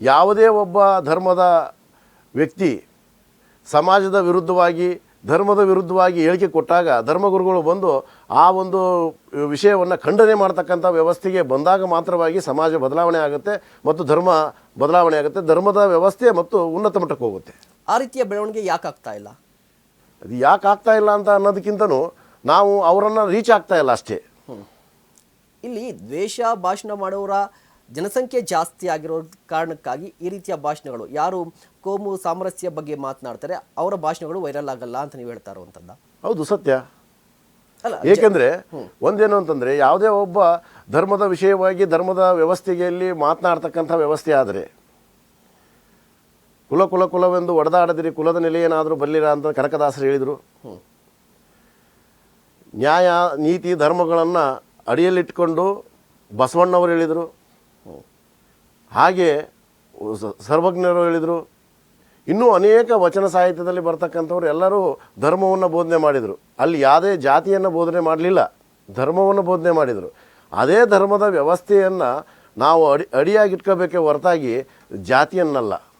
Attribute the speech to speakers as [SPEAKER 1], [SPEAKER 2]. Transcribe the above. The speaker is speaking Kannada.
[SPEAKER 1] ಯಾವುದೇ ಒಬ್ಬ ಧರ್ಮದ ವ್ಯಕ್ತಿ ಸಮಾಜದ ವಿರುದ್ಧವಾಗಿ ಧರ್ಮದ ವಿರುದ್ಧವಾಗಿ ಹೇಳಿಕೆ ಕೊಟ್ಟಾಗ ಧರ್ಮಗುರುಗಳು ಬಂದು ಆ ಒಂದು ವಿಷಯವನ್ನು ಖಂಡನೆ ಮಾಡ್ತಕ್ಕಂಥ ವ್ಯವಸ್ಥೆಗೆ ಬಂದಾಗ ಮಾತ್ರವಾಗಿ ಸಮಾಜ ಬದಲಾವಣೆ ಆಗುತ್ತೆ ಮತ್ತು ಧರ್ಮ ಬದಲಾವಣೆ ಆಗುತ್ತೆ. ಧರ್ಮದ ವ್ಯವಸ್ಥೆ ಮತ್ತು ಉನ್ನತ ಮಟ್ಟಕ್ಕೆ ಹೋಗುತ್ತೆ.
[SPEAKER 2] ಆ ರೀತಿಯ ಬೆಳವಣಿಗೆ ಯಾಕೆ ಆಗ್ತಾ ಇಲ್ಲ?
[SPEAKER 1] ಅದು ಯಾಕೆ ಆಗ್ತಾ ಇಲ್ಲ ಅಂತ ಅನ್ನೋದಕ್ಕಿಂತನೂ ನಾವು ಅವರನ್ನು ರೀಚ್ ಆಗ್ತಾ ಇಲ್ಲ ಅಷ್ಟೇ.
[SPEAKER 2] ಇಲ್ಲಿ ದ್ವೇಷ ಭಾಷಣ ಮಾಡೋರ ಜನಸಂಖ್ಯೆ ಜಾಸ್ತಿ ಆಗಿರೋ ಕಾರಣಕ್ಕಾಗಿ ಈ ರೀತಿಯ ಭಾಷಣಗಳು ಯಾರು ಕೋಮು ಸಾಮರಸ್ಯ ಬಗ್ಗೆ ಮಾತನಾಡ್ತಾರೆ ಅವರ ಭಾಷಣಗಳು ವೈರಲ್ ಆಗಲ್ಲ ಅಂತ ನೀವು ಹೇಳ್ತಾ ಇರುವಂಥದ್ದು?
[SPEAKER 1] ಹೌದು ಸತ್ಯ.
[SPEAKER 2] ಅಲ್ಲ
[SPEAKER 1] ಏಕೆಂದರೆ ಒಂದೇನು ಅಂತಂದರೆ ಯಾವುದೇ ಒಬ್ಬ ಧರ್ಮದ ವಿಷಯವಾಗಿ ಧರ್ಮದ ವ್ಯವಸ್ಥೆಯಲ್ಲಿ ಮಾತನಾಡ್ತಕ್ಕಂಥ ವ್ಯವಸ್ಥೆ ಆದರೆ ಕುಲ ಕುಲ ಕುಲವೆಂದು ಒಡೆದಾಡದಿರಿ ಕುಲದ ನೆಲೆಯೇನಾದರೂ ಬರಲಿಲ್ಲ ಅಂತ ಕನಕದಾಸರು ಹೇಳಿದರು. ನ್ಯಾಯ ನೀತಿ ಧರ್ಮಗಳನ್ನು ಅಡಿಯಲ್ಲಿಟ್ಕೊಂಡು ಬಸವಣ್ಣವರು ಹೇಳಿದರು. ಹಾಗೆ ಸರ್ವಜ್ಞರು ಹೇಳಿದರು, ಇನ್ನೂ ಅನೇಕ ವಚನ ಸಾಹಿತ್ಯದಲ್ಲಿ ಬರ್ತಕ್ಕಂಥವ್ರು ಎಲ್ಲರೂ ಧರ್ಮವನ್ನು ಬೋಧನೆ ಮಾಡಿದರು. ಅಲ್ಲಿ ಯಾವುದೇ ಜಾತಿಯನ್ನು ಬೋಧನೆ ಮಾಡಲಿಲ್ಲ, ಧರ್ಮವನ್ನು ಬೋಧನೆ ಮಾಡಿದರು. ಅದೇ ಧರ್ಮದ ವ್ಯವಸ್ಥೆಯನ್ನು ನಾವು ಅಡಿ, ಅಡಿಯಾಗಿಟ್ಕೋಬೇಕೆ ಹೊರತಾಗಿ ಜಾತಿಯನ್ನಲ್ಲ.